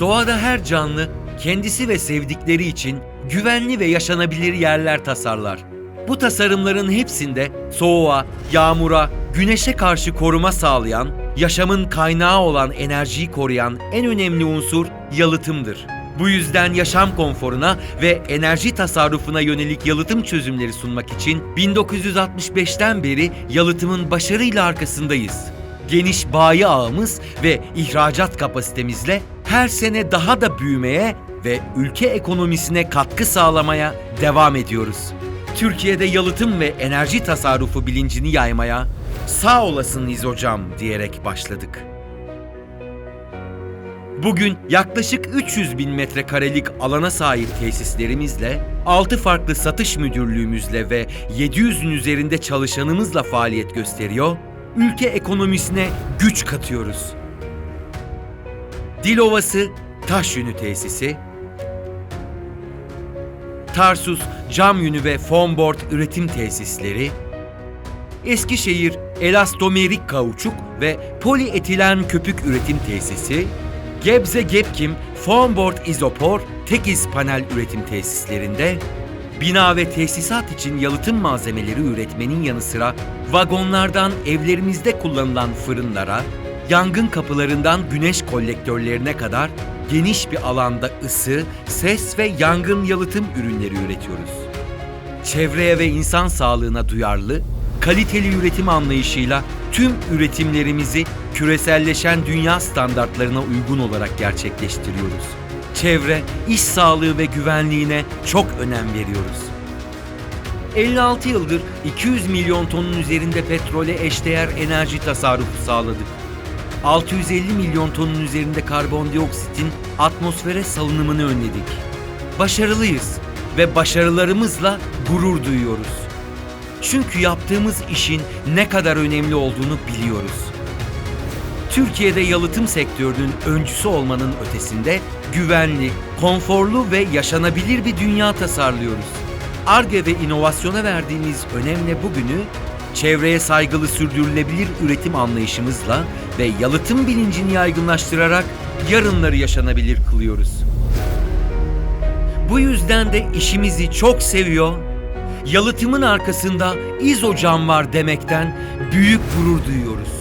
Doğada her canlı kendisi ve sevdikleri için güvenli ve yaşanabilir yerler tasarlar. Bu tasarımların hepsinde soğuğa, yağmura, güneşe karşı koruma sağlayan, yaşamın kaynağı olan enerjiyi koruyan en önemli unsur yalıtımdır. Bu yüzden yaşam konforuna ve enerji tasarrufuna yönelik yalıtım çözümleri sunmak için 1965'ten beri yalıtımın başarıyla arkasındayız. Geniş bayi ağımız ve ihracat kapasitemizle her sene daha da büyümeye ve ülke ekonomisine katkı sağlamaya devam ediyoruz. Türkiye'de yalıtım ve enerji tasarrufu bilincini yaymaya sağ olasınız hocam diyerek başladık. Bugün yaklaşık 300 bin metrekarelik alana sahip tesislerimizle, 6 farklı satış müdürlüğümüzle ve 700'ün üzerinde çalışanımızla faaliyet gösteriyor, ülke ekonomisine güç katıyoruz. Dilovası Taş Yünü Tesisi, Tarsus Cam Yünü ve Foamboard Üretim Tesisleri, Eskişehir Elastomerik Kauçuk ve Polietilen Köpük Üretim Tesisi, Gebze Gepkim Foamboard İzopor Tekiz Panel Üretim Tesislerinde, bina ve tesisat için yalıtım malzemeleri üretmenin yanı sıra vagonlardan evlerimizde kullanılan fırınlara, yangın kapılarından güneş kolektörlerine kadar geniş bir alanda ısı, ses ve yangın yalıtım ürünleri üretiyoruz çevreye ve insan sağlığına duyarlı, kaliteli üretim anlayışıyla tüm üretimlerimizi küreselleşen dünya standartlarına uygun olarak gerçekleştiriyoruz. Çevre, iş sağlığı ve güvenliğine çok önem veriyoruz. 56 yıldır 200 milyon tonun üzerinde petrole eşdeğer enerji tasarrufu sağladık. 650 milyon tonun üzerinde karbondioksitin atmosfere salınımını önledik. Başarılıyız ve başarılarımızla gurur duyuyoruz. Çünkü yaptığımız işin ne kadar önemli olduğunu biliyoruz. Türkiye'de yalıtım sektörünün öncüsü olmanın ötesinde güvenli, konforlu ve yaşanabilir bir dünya tasarlıyoruz. ARGE ve inovasyona verdiğimiz önemle bugünü çevreye saygılı sürdürülebilir üretim anlayışımızla ve yalıtım bilincini yaygınlaştırarak yarınları yaşanabilir kılıyoruz. Bu yüzden de işimizi çok seviyor, yalıtımın arkasında İzo Cam var demekten büyük gurur duyuyoruz.